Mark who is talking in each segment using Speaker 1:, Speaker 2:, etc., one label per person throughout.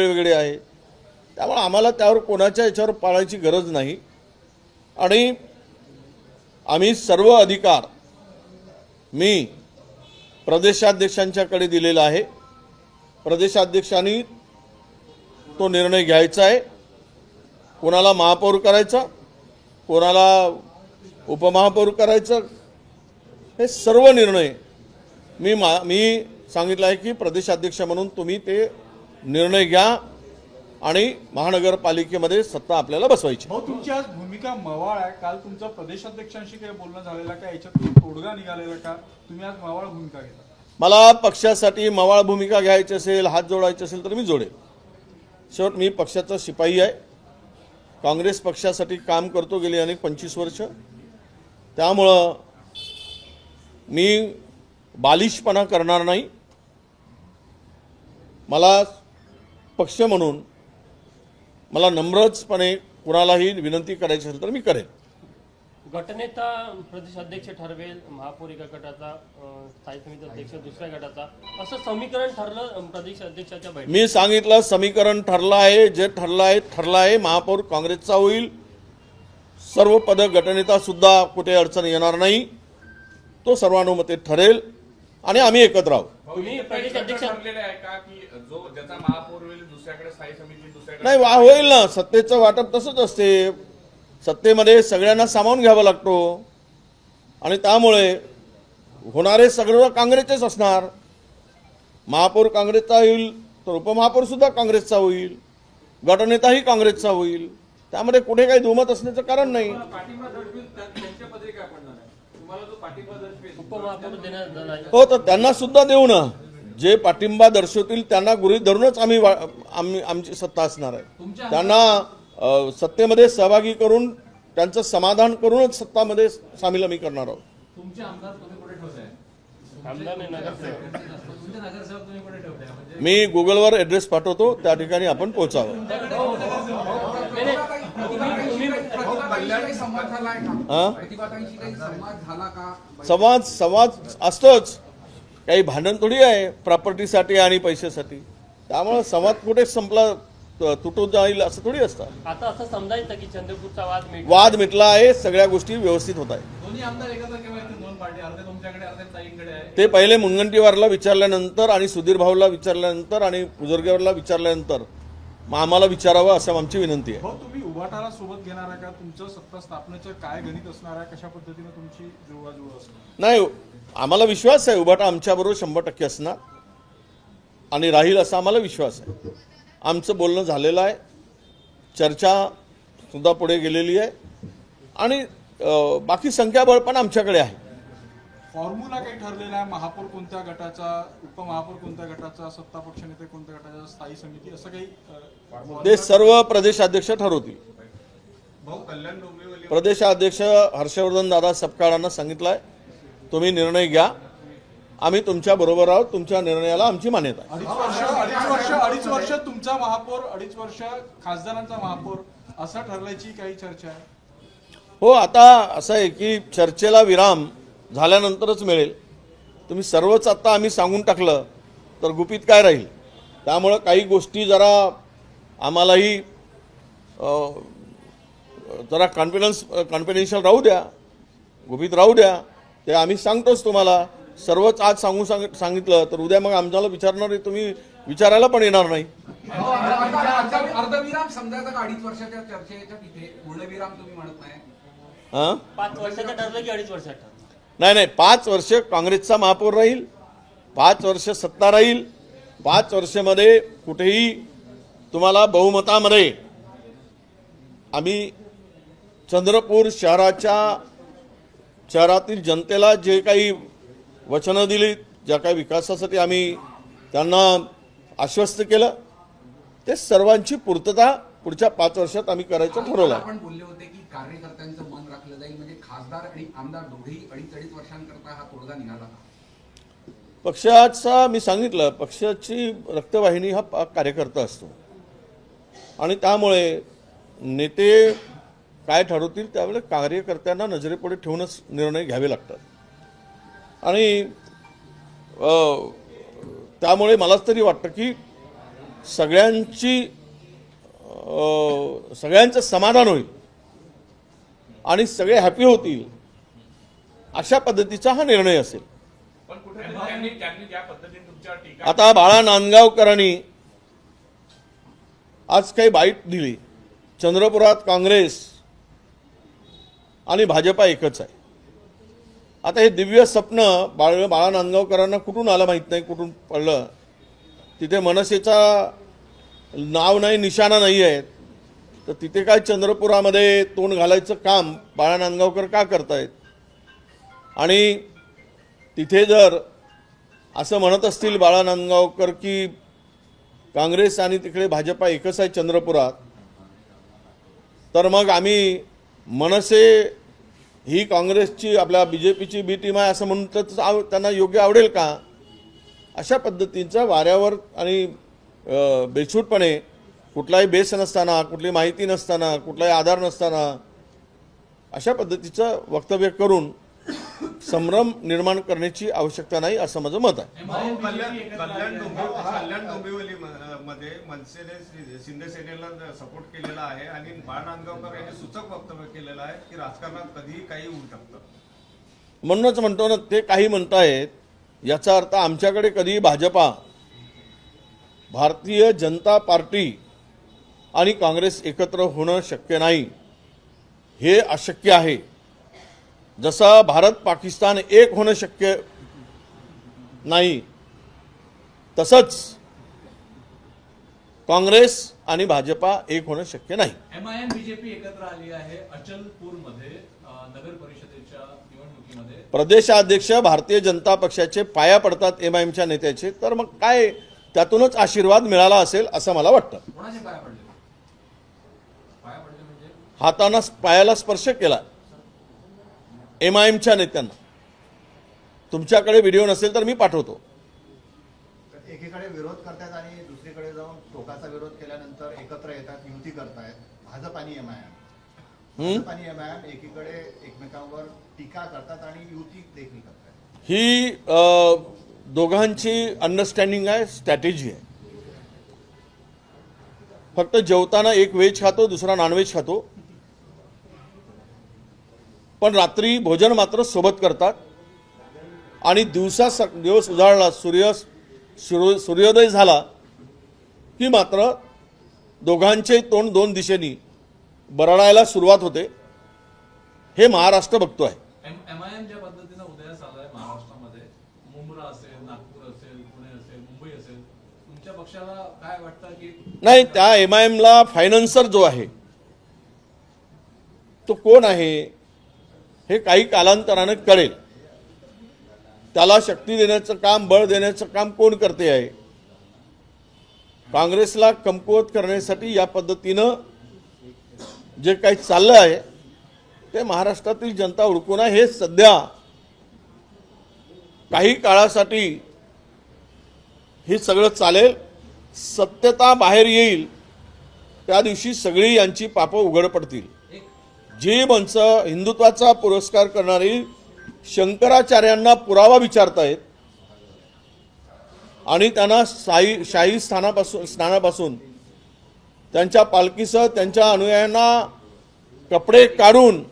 Speaker 1: वेगळे आहे. त्यामुळे आम्हाला त्यावर कोणाच्या याच्यावर पाळायची गरज नाही. आणि आम्ही सर्व अधिकार मी प्रदेशाध्यक्षांच्याकडे दिलेला आहे. प्रदेशाध्यक्षांनी तो निर्णय घ्यायचा आहे. कोणाला महापौर करायचा कोणाला उपमहापौर करायचं हे सर्व निर्णय मी मा मी सांगितलं आहे की प्रदेशाध्यक्ष म्हणून तुम्ही ते निर्णय घ्या आणि महानगरपालिकेमध्ये सत्ता आपल्याला बसवायची.
Speaker 2: तुमची आज भूमिका मवाळ आहे. काल तुमचं प्रदेशाध्यक्षांशी काही बोलणं झालेलं का? याच्यात तोडगा निघालेला का? तुम्ही आज मवाळ भूमिका घेता.
Speaker 1: मला पक्षासाठी मवाळ भूमिका घ्यायची असेल हात जोडायचे असेल तर मी जोडेल शेवट मी पक्षाचा शिपाई आहे. काँग्रेस पक्षासाठी काम करतो गेली अनेक पंचवीस वर्ष. त्यामुळं मी बालिशपणा करणार नाही. मला पक्ष म्हणून मला नम्रचपणे कुणालाही विनंती करायची असेल तर मी करेन.
Speaker 3: गटनेता प्रदेश अध्यक्ष ठरवेल महापौर एका गटाचा स्थायी समिती अध्यक्ष दुसऱ्या गटाचा. असं समीकरण ठरलं प्रदेश अध्यक्षाच्या बैठकीत.
Speaker 1: मी सांगितलं समीकरण ठरलं आहे जे ठरलं आहे ठरलं आहे महापौर काँग्रेसचा होईल. सर्व पद गटनेता सुद्धा कुठे अडचण येणार नाही. तो सर्वानुमते ठरेल. आणि आम्ही एकत्र आहोत.
Speaker 3: प्रदेश अध्यक्ष
Speaker 4: ठरलेलं आहे का की जो ज्याचा महापौर
Speaker 1: नाही वा होईल ना. सत्तेचं वाटप तसंच असते. सत्तेमध्ये सगळ्यांना सामावून घ्यावा लागतो. आणि त्यामुळे होणारे सगळं काँग्रेसचेच असणार. महापौर काँग्रेसचा होईल तर उपमहापौर सुद्धा काँग्रेसचा होईल गटनेताही काँग्रेसचा होईल. त्यामध्ये कुठे काही दुमत असण्याचं कारण नाही. हो तर त्यांना सुद्धा देऊ ना. जे पाठिंबा दर्शवतील त्यांना गृहीत धरूनच आम्ही वा- आम्ही आमची सत्ता असणार आहे. त्यांना सत्तेमध्ये सहभागी करून त्यांचं समाधान करूनच सत्तामध्ये सामील आम्ही करणार आहोत.
Speaker 5: तुमचे आमदार तुम्ही कुठे ठेवताय
Speaker 3: आमदार नाही नगरसेवक.
Speaker 5: तुमचे नगरसेवक तुम्ही कुठे ठेवताय म्हणजे
Speaker 1: मी गुगलवर ॲड्रेस पाठवतो त्या ठिकाणी आपण पोहोचावं.
Speaker 3: नाही, नाही, तुम्ही- तुम्ही
Speaker 6: कल्याणी संवाद झालाय का?
Speaker 1: हा?
Speaker 6: प्रतिभातांशी काही संवाद झाला का?
Speaker 1: संवाद संवाद असतोच. काही भांडण थोडी आहे प्रॉपर्टीसाठी आणि पैशासाठी. त्यामुळं संवाद कुठे संपला तुटून जाईल असं थोडी असतं.
Speaker 3: आता असं समजायचं की चंद्रपूरचा वाद मिट
Speaker 1: वाद मिटला आहे सगळ्या गोष्टी व्यवस्थित होत आहे
Speaker 5: दोन्ही आमदार एकत्र केव्हा येतील? दोन पार्टी अर्धे तुमच्याकडे अर्धे ताईंकडे आहे.
Speaker 1: ते पहिले मुनगंटीवारला विचारल्यानंतर आणि सुधीर भाऊला विचारल्यानंतर आणि पुजरगेवरला विचारल्यानंतर मग आम्हाला विचारावं असं आमची विनंती आहे.
Speaker 2: तुम्ही उभाटाला सोबत घेणार आहे का? तुमचं सत्ता स्थापनेचं काय गणित असणार आहे? कशा पद्धतीने तुमची जुळवाजुळव असणार?
Speaker 1: नाही आम्हाला विश्वास आहे. उभाटा आमच्याबरोबर शंभर टक्के असणार. आणि राहील असा आम्हाला विश्वास आहे. आमचं बोलणं झालेलं आहे. चर्चा सुद्धा पुढे गेलेली आहे. आणि बाकी संख्याबळ पण आमच्याकडे आहे.
Speaker 2: फॉर्म्युला काही ठरलेला आहे महापौर कोणत्या गटाचा उपमहापौर कोणत्या गटाचा सत्ता पक्ष नेते कोणत्या गटाचा स्थायी समिती असं काही
Speaker 1: ते सर्व प्रदेशाध्यक्ष ठरवतील.
Speaker 4: भाऊ कल्याण डोंबिवली
Speaker 1: प्रदेशाध्यक्ष हर्षवर्धन दादा सपकाळांना सांगितलं आहे तुम्ही निर्णय घ्या. आम्ही तुमच्या बरोबर आहोत तुमच्या निर्णयाला आमची मान्यता आहे.
Speaker 2: अडीच वर्ष अडीच वर्ष अडीच वर्ष तुमचा महापौर अडीच वर्ष खासदारांचा महापौर असं ठरल्याची काही चर्चा आहे?
Speaker 1: हो आता असं आहे की चर्चेला विराम झाल्यानंतरच मिळेल. तुम्ही सर्वच आत्ता आम्ही सांगून टाकलं तर गुपित काय राहील? त्यामुळं काही गोष्टी जरा आम्हालाही जरा कॉन्फिडन्स कॉन्फिडेन्शियल राहू द्या गुपित राहू द्या. ते आम्ही सांगतोच तुम्हाला. सर्वच आज सांगू सांग सांगितलं तर उद्या मग आमच्याला विचारणार तुम्ही विचारायला पण येणार नाही.
Speaker 6: नाही?
Speaker 1: हां?
Speaker 3: पाच वर्षाचं ठरलं की अडीच वर्षात
Speaker 1: नाही नाही पाच वर्ष काँग्रेसचा महापौर राहील पाच वर्ष सत्ता राहील पाच वर्षामध्ये कुठेही तुम्हाला बहुमतामध्ये आम्ही चंद्रपूर शहराच्या शहरातील जनतेला जे काही वचनं दिली ज्या काही विकासासाठी आम्ही त्यांना आश्वस्त केलं ते सर्वांची पूर्तता पुढच्या पाच वर्षात आम्ही करायचं ठरवलं.
Speaker 6: राखलं जाईल. म्हणजे खासदार आणि आमदार दोघेही अडीच अडीच वर्षांकरता हा तोडगा निघाला
Speaker 1: पक्षाचा मी सांगितलं पक्षाची रक्तवाहिनी हा कार्यकर्ता असतो. आणि त्यामुळे नेते काय ठरवतील त्यावेळेस कार्यकर्त्यांना नजरेपुढे ठेवूनच निर्णय घ्यावे लागतात. आणि त्यामुळे मलाच तरी वाटतं की सगळ्यांची सगळ्यांचं समाधान होईल. आणि सगळे हॅपी होतील. अशा पद्धतीचा हा निर्णय असेल. आता बाळा नांदगावकरांनी आज काही बाईट दिली. चंद्रपुरात काँग्रेस आणि भाजपा एकच आहे. आता हे दिव्य स्वप्न बाळ बाळा नांदगावकरांना कुठून आलं माहीत नाही कुठून पडलं. तिथे मनसेचा नाव नाही निशाणा नाही आहे तर तिथे काय चंद्रपुरामध्ये तोंड घालायचं काम बाळा नांदगावकर का करतायत? आणि तिथे जर असं म्हणत असतील बाळा नांदगावकर की काँग्रेस आणि तिकडे भाजपा एकच आहे चंद्रपुरात तर मग आम्ही मनसे ही काँग्रेसची आपल्या बी जे पीची बी टीम आहे असं म्हणून तर त्यांना योग्य आवडेल का? अशा पद्धतींचा वाऱ्यावर आणि बेछूटपणे कुठलाही बेस नसताना कुठली माहिती नसताना कुठलाही आधार नसताना अशा पद्धतीचं वक्तव्य करून संभ्रम निर्माण करण्याची आवश्यकता नाही असं माझं मत आहे.
Speaker 7: कल्याण डोंबिवली मध्ये मनसेने शिंदे सेनेला सपोर्ट केलेला आहे आणि बाळ नांदगावकर यांनी सूचक वक्तव्य केलेलं आहे की राजकारणात कधीही काही होऊ शकतं.
Speaker 1: म्हणूनच म्हणतो ना ते काही म्हणतायत याचा अर्थ आमच्याकडे कधी भाजपा भारतीय जनता पार्टी आणि काँग्रेस एकत्र होणं शक्य नाही. हे अशक्य आहे. जसं भारत पाकिस्तान एक होणं शक्य नाही तसंच काँग्रेस आणि भाजपा एक होणं शक्य नाही.
Speaker 5: एमआयएम बीजेपी एकत्र आली आहे अचलपूरमध्ये नगर परिषदेच्या निवडणुकीमध्ये.
Speaker 1: प्रदेशाध्यक्ष भारतीय जनता पक्षाचे पाया पडतात एम आय एमच्या नेत्याचे तर मग काय त्यातूनच आशीर्वाद मिळाला असेल असं मला वाटतं.
Speaker 6: कोणाचे पाया पडले
Speaker 1: हाताना पायाला स्पर्श केला. एम आय एमच्या नेत्यांना. तुमच्याकडे व्हिडिओ नसेल तर मी पाठवतो.
Speaker 8: एकीकडे विरोध करतायत आणि दुसरीकडे जाऊन टोकाचा विरोध केल्यानंतर एकत्र येतात युती करतायत. भाजप आणि एम आय एम आणि एम आय एम एकीकडे एकमेकांवर टीका करतात आणि युती देखील करतात
Speaker 1: ही दोघांची अंडरस्टँडिंग आहे स्ट्रॅटेजी आहे. फक्त जेवताना एक व्हेज खातो दुसरा नॉनव्हेज खातो. पण रात्री भोजन मात्र सोबत करतात. आणि दिवसा सक दिवस उजाळला सूर्य सूर्य- सूर्योदय झाला की मात्र दोघांचे तोंड दोन दिशेनी बरडायला सुरुवात होते. हे महाराष्ट्र बघतो आहे नाही त्या एम आय एमला फायनान्सर जो आहे तो कोण आहे? हे काही कालांतराने कळेल. त्याला शक्ती देण्याचं काम बळ देण्याचं काम कोण करते आहे? काँग्रेसला कमकुवत करण्यासाठी या पद्धतीनं जे काही चाललं आहे ते महाराष्ट्रातील जनता उडकून आहे. हे सध्या काही काळासाठी हे सगळं चालेल. सत्यता बाहेर येईल. त्या दिवशी सगळी यांची पापं उघड पडतील. जी माणसं हिंदुत्वाचा पुरस्कार करणारी शंकराचार्यांना पुरावा विचारतायत आणि त्यांना साई शाही स्थानापासून स्थानापासून त्यांच्या पालखीसह त्यांच्या अनुयायांना कपडे काढून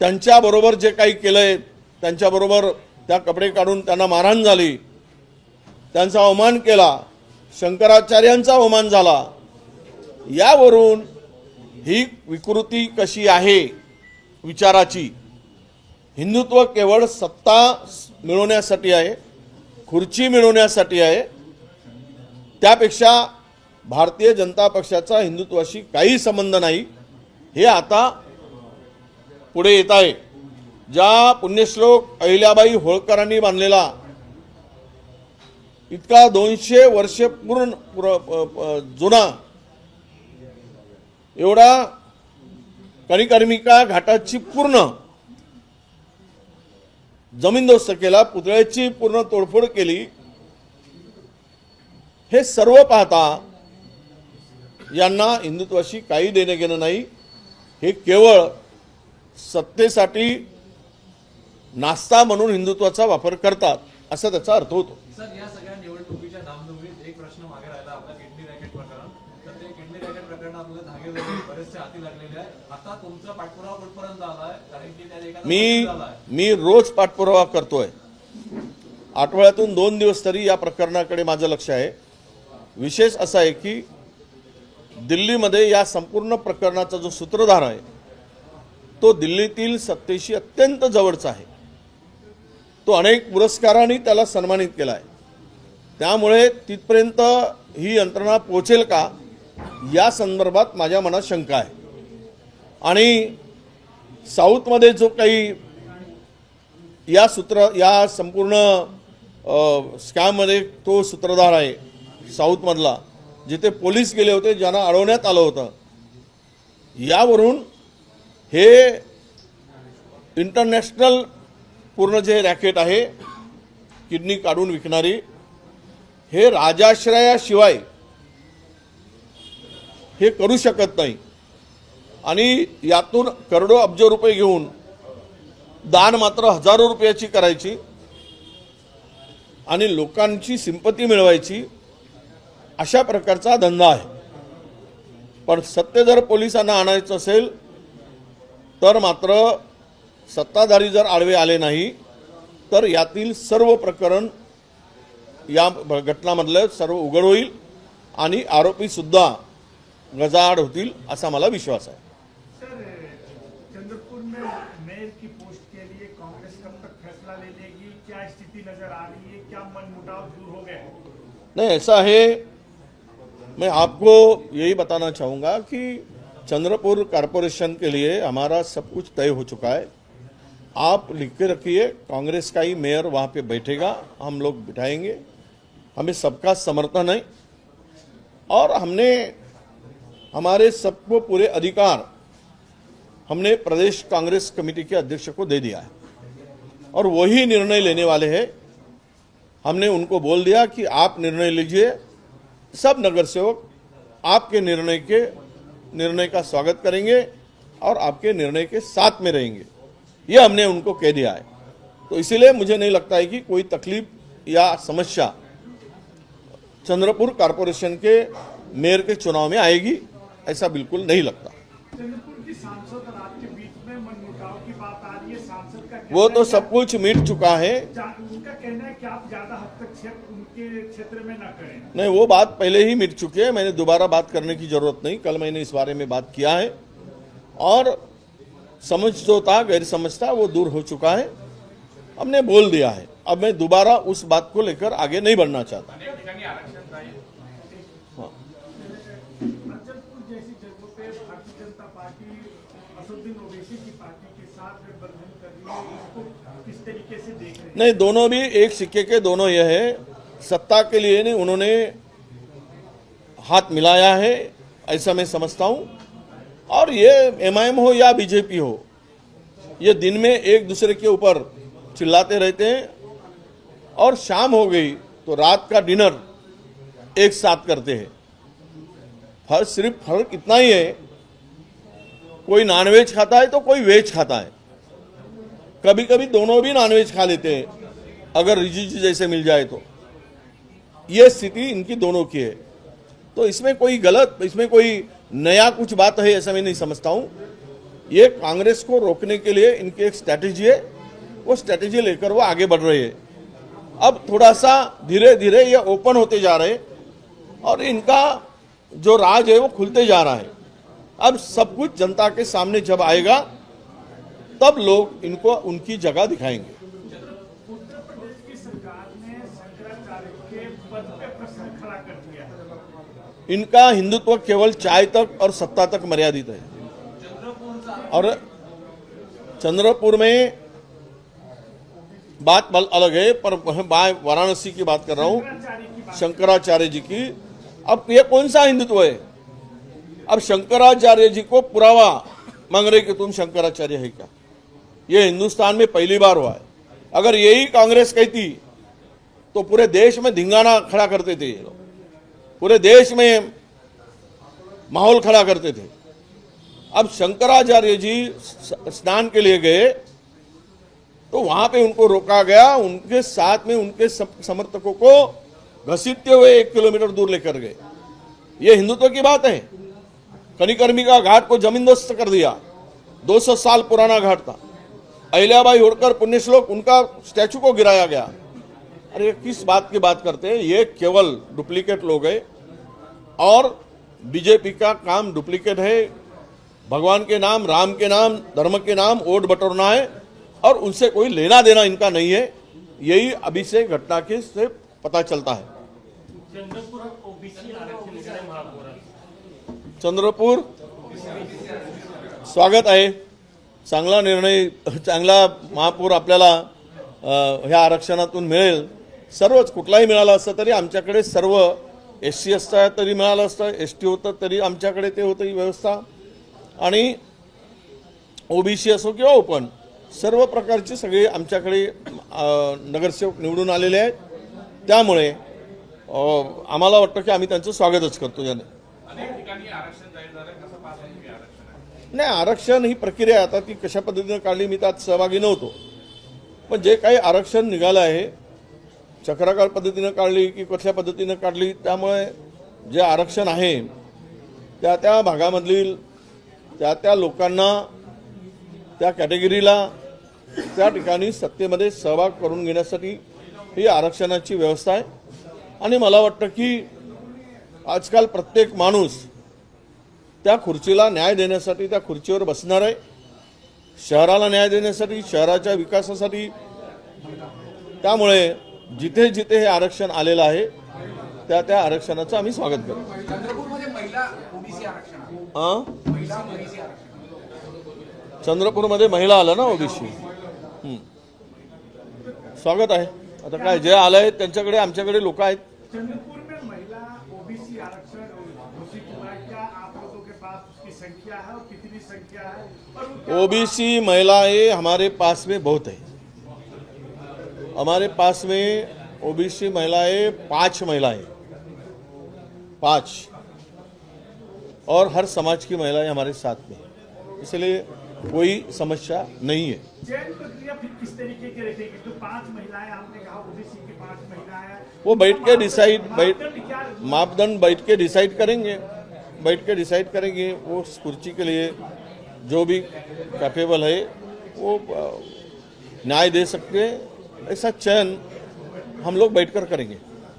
Speaker 1: त्यांच्याबरोबर जे काही केलंय त्यांच्याबरोबर त्या कपडे काढून त्यांना मारहाण झाली. त्यांचा अवमान केला शंकराचार्यांचा अवमान झाला. यावरून ही विकृती कशी आहे विचाराची? हिंदुत्व केवळ सत्ता मिळवण्यासाठी आहे खुर्ची मिळवण्यासाठी आहे. त्यापेक्षा भारतीय जनता पक्षाचा हिंदुत्वाशी काही संबंध नाही. हे आता पुढे येत आहे. ज्या पुण्यश्लोक अहिल्याबाई होळकरांनी बांधलेला इतका दोनशे वर्षे पूर्ण पुर- प- जुना एवढा कणिकर्मिका घाटाची पूर्ण जमीनदोस्त केला पुतळ्याची पूर्ण तोडफोड केली हे सर्व पाहता यांना हिंदुत्वाशी काही देणं घेणं नाही. हे केवळ सत्तेसाठी नास्ता म्हणून हिंदुत्वाचा वापर करतात असा त्याचा अर्थ होतो
Speaker 5: सर या सगळ्या निवडणुकीच्या धामधुमीत एक प्रश्न प्रकरण आपल्याला धागे लागले बरेचसे हाती लागलेले आहे आता तुमचा पाठपुरावा कुठपर्यंत आलाय कारण की त्या एखादा
Speaker 1: मी मी रोज पाठपुरावा करतोय. आठवड्यातून दोन दिवस तरी या प्रकरणाकडे माझं लक्ष आहे. विशेष असा आहे की दिल्लीमध्ये या संपूर्ण प्रकरणाचा जो सूत्रधार आहे तो दिल्लीतील सत्तेशी अत्यंत जवळचा आहे. तो अनेक पुरस्कारांनी त्याला सन्मानित केला आहे त्यामुळे तिथपर्यंत ही यंत्रणा पोचेल का? या संदर्भात माझ्या मनात शंका आहे. आणि साऊथमध्ये जो काही या सूत्र या संपूर्ण स्कॅममध्ये तो सूत्रधार आहे साऊथमधला जिथे पोलीस गेले होते ज्यांना अडवण्यात आलं होतं. यावरून हे इंटरनॅशनल पूर्ण जे रॅकेट आहे किडनी काढून विकणारी हे राजाश्रयाशिवाय हे करू शकत नाही. आणि यातून करोडो अब्ज रुपये घेऊन दान मात्र हजारो रुपयाची करायची आणि लोकांची सिंपती मिळवायची अशा प्रकारचा धंदा आहे. पण सत्य जर पोलिसांना आणायचं असेल तर मात्र सत्ताधारी जर आडवे आले नाही तर यातील सर्व प्रकरण या घटनामधलं सर्व उघड होईल आणि आरोपीसुद्धा गजाआड होतील असा मला विश्वास आहे. नहीं, ऐसा है। मैं आपको यही बताना चाहूँगा कि चंद्रपुर कारपोरेशन के लिए हमारा सब कुछ तय हो चुका है। आप लिख के रखिए, कांग्रेस का ही मेयर वहाँ पे बैठेगा, हम लोग बिठाएँगे। हमें सबका समर्थन है। और हमने, हमारे सबको पूरे अधिकार हमने प्रदेश कांग्रेस कमेटी के अध्यक्ष को दे दिया है। और वही निर्णय लेने वाले हैं हमने उनको बोल दिया कि आप निर्णय लीजिए। सब नगर सेवक आपके निर्णय के, निर्णय का स्वागत करेंगे और आपके निर्णय के साथ में रहेंगे। ये हमने उनको कह दिया है। तो इसीलिए मुझे नहीं लगता है कि कोई तकलीफ़ या समस्या चंद्रपुर कारपोरेशन के मेयर के चुनाव में आएगी, ऐसा बिल्कुल नहीं लगता।
Speaker 9: चंद्रपुर की सांसद और आपके बीच में मन मुटाव की बात आ रही है सांसद का
Speaker 1: वो तो सब कुछ मिट चुका है।
Speaker 9: उनका कहना है कि आप ज़्यादा हस्तक्षेप उनके क्षेत्र में न करें।
Speaker 1: नहीं वो बात पहले ही मिट चुकी है। मैंने दोबारा बात करने की ज़रूरत नहीं। कल मैंने इस बारे में बात किया है। और समझ जो था गैर समझ था वो दूर हो चुका है। हमने बोल दिया है। अब मैं दोबारा उस बात को लेकर आगे नहीं बढ़ना चाहता
Speaker 9: अचलपुर जैसी जगहों पे भारतीय जनता पार्टी असुद्दीन ओवैसी की पार्टी के साथ गठबंधन कर रही है इसको किस तरीके से देख रहे हैं
Speaker 1: नहीं, दोनों भी एक सिक्के के दोनों यह है। सत्ता के लिए नहीं, उन्होंने हाथ मिलाया है, ऐसा मैं समझता हूँ। और ये एमआईएम हो या बीजेपी हो, ये दिन में एक दूसरे के ऊपर चिल्लाते रहते हैं। और शाम हो गई तो रात का डिनर एक साथ करते हैं। फ़र्क सिर्फ़ फ़र्क इतना ही है, कोई नॉनवेज खाता है तो कोई वेज खाता है। कभी कभी दोनों भी नॉनवेज खा लेते हैं। अगर रिजिजू जैसे मिल जाए तो। ये स्थिति इनकी दोनों की है। तो इसमें कोई गलत, इसमें कोई नया कुछ बात है ऐसा मैं नहीं समझता हूँ। ये कांग्रेस को रोकने के लिए इनकी एक स्ट्रैटेजी है। वो स्ट्रैटेजी लेकर वो आगे बढ़ रहे हैं। अब थोड़ा सा धीरे धीरे ये ओपन होते जा रहे और इनका जो राज है वो खुलते जा रहा है। अब सब कुछ जनता के सामने जब आएगा तब लोग इनको, उनकी जगह दिखाएँगे। इनका हिंदुत्व केवल चाय तक और सत्ता तक मर्यादित है। और चंद्रपुर में बात बल अलग है, पर मैं वाराणसी की बात कर रहा हूँ,
Speaker 9: शंकराचार्य
Speaker 1: जी की। अब ये कौन सा हिंदुत्व है? अब शंकराचार्य जी को पुरावा मांग रहे कि तुम शंकराचार्य है क्या? ये हिंदुस्तान में पहली बार हुआ है। अगर यही कांग्रेस कहती तो पूरे देश में धिंगाना खड़ा करते थे ये लोग। पूरे देश में माहौल खड़ा करते थे। अब शंकराचार्य जी स्नान के लिए गए तो वहाँ पे उनको रोका गया, उनके साथ में उनके समर्थकों को घसीटते हुए एक किलोमीटर दूर लेकर गए। ये हिंदुत्व की बात है। कनिकर्मी का घाट को जमींदोस्त कर दिया। 200 साल पुराना घाट था। अहिल्याबाई होड़कर पुण्यश्लोक उनका स्टैचू को गिराया गया। अरे किस बात की बात करते हैं? ये केवल डुप्लीकेट लोग हैं और बीजेपी का काम डुप्लीकेट है। भगवान के नाम राम के नाम धर्म के नाम वोट बटोरना है और उनसे कोई लेना देना इनका नहीं है। यही अभी से घटना के से पता चलता है। चंद्रपूर स्वागत आहे चांगला निर्णय चांगला महापौर आपल्याला ह्या आरक्षणातून मिळेल. सर्वच कुठलाही मिळाला असतं तरी आमच्याकडे सर्व एस सी असता तरी मिळालं असतं एस टी होतं तरी आमच्याकडे ते होतं ही व्यवस्था. आणि ओबीसी असो किंवा ओपन सर्व प्रकारचे सगळे आमच्याकडे नगरसेवक निवडून आलेले आहेत. त्यामुळे आम्हाला वाटतं की आम्ही त्यांचं स्वागतच करतो याने
Speaker 4: अनेक ठिकाणी आरक्षण जाहीर झालंय कसं पाहता तुम्ही आरक्षण
Speaker 1: नाही आरक्षण ही प्रक्रिया आता ती कशा पद्धतीनं काढली मी त्यात सहभागी नव्हतो. पण जे काही आरक्षण निघालं आहे चक्राकार पद्धतीनं काढली की कशा पद्धतीनं काढली त्यामुळे जे आरक्षण आहे त्या त्या भागामधील त्या त्या लोकांना त्या कॅटेगरीला त्या ठिकाणी सत्तेमध्ये सहभाग करून घेण्यासाठी ही आरक्षणाची व्यवस्था आहे. आणि मला वाटतं की आजकाल प्रत्येक माणूस त्या खुर्चीला न्याय देण्यासाठी त्या खुर्चीवर बसणार आहे. शहराला न्याय देण्यासाठी शहराच्या विकासासाठी. त्यामुळे जिथे जिथे हे आरक्षण आलेलं आहे त्या त्या आरक्षणाचं आम्ही स्वागत करतो.
Speaker 6: चंद्रपूरमध्ये महिला
Speaker 1: चंद्रपूरमध्ये आलं ना ओबीसी? स्वागत आहे. आता काय जे आलं आहे त्यांच्याकडे आमच्याकडे लोक आहेत.
Speaker 9: ओबीसी
Speaker 1: महिलाएँ हमारे पास में बहुत है। हमारे पास में ओबीसी महिलाएँ पाँच महिलाएँ। पाँच। और हर समाज की महिलाएँ हमारे साथ में इसलिए कोई समस्या नहीं है।
Speaker 9: चयन प्रक्रिया फिर किस तरीके की रखेगी जो पाँच महिलाएँ आपने कहा ओबीसी की पाँच महिलाएँ
Speaker 1: वो बैठ के डिसाइड बैठ
Speaker 9: मापदंड
Speaker 1: बैठ के डिसाइड करेंगे। बैठ के डिसाइड करेंगे वो कुर्सी के लिए जो भी कैपेबल है वो न्याय दे सकते हैं। ऐसा चयन हम लोग बैठकर करेंगे।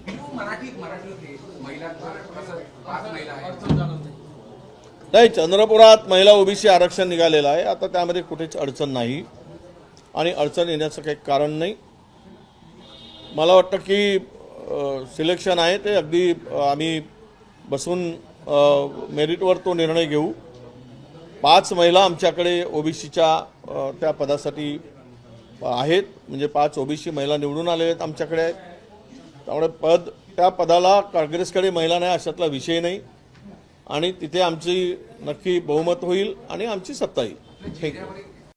Speaker 6: बिलकुल महिला
Speaker 1: नाही चंद्रपुरात महिला ओबीसी आरक्षण निघालेलं आहे. आता त्यामध्ये कुठेच अडचण नाही. आणि अडचण येण्याचं काही कारण नाही. मला वाटतं की सिलेक्शन आहे ते अगदी आम्ही बसून मेरिटवर तो निर्णय घेऊ. पाच महिला आमच्याकडे ओबीसीच्या त्या पदासाठी आहेत. म्हणजे पाच ओबीसी महिला निवडून आलेल्या आहेत आमच्याकडे. त्यामुळे पद त्या पदाला काँग्रेसकडे महिला नाही अशातला विषय नाही. आणि तिथे आमची नक्की बहुमत होईल आणि आमची सत्ता येईल.
Speaker 6: थँक्यू